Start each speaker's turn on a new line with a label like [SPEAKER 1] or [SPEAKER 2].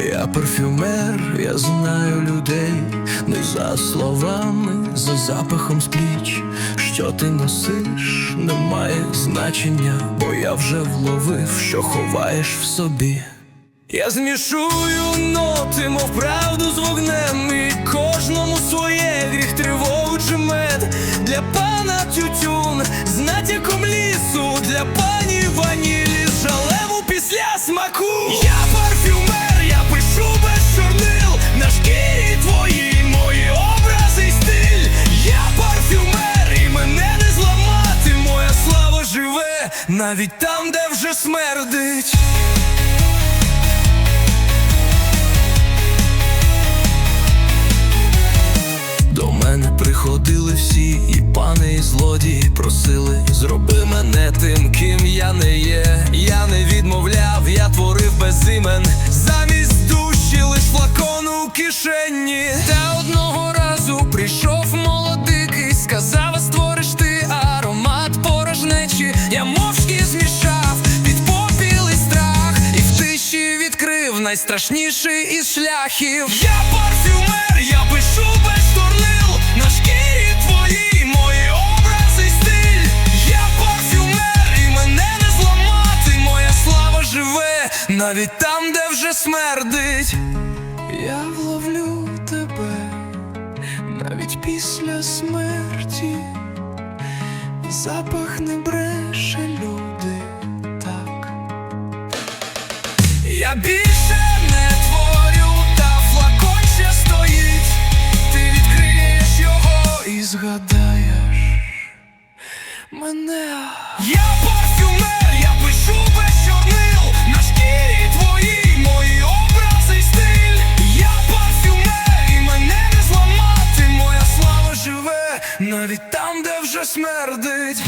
[SPEAKER 1] Я парфюмер, я знаю людей, не за словами, за запахом з пліч. Що ти носиш, не має значення, бо я вже вловив, що ховаєш в собі. Я змішую ноти, мов правду з вогнем, і кожному своє гріх тривогу чи мед. Для пана тютюн з натяком лісу, для пані навіть там, де вже смердить. До мене приходили всі, і пани, і злодії просили, зроби мене тим, ким я не є. Я не відмовляв, я творив без імен. Замість душі лиш флакон у кишені. Та одного найстрашніший із шляхів. Я парфюмер, я пишу без чорнил на шкірі твої мої образи стиль. Я парфюмер, і мене не зламати. Моя слава живе навіть там, де вже смердить. Я вловлю тебе навіть після смерті. Запах не бреше люди так. Я більше мене. Я парфюмер, я пишу без чорнил на шкірі твої мої образи й стиль. Я парфюмер, і мене не зламати. Моя слава живе навіть там, де вже смердить.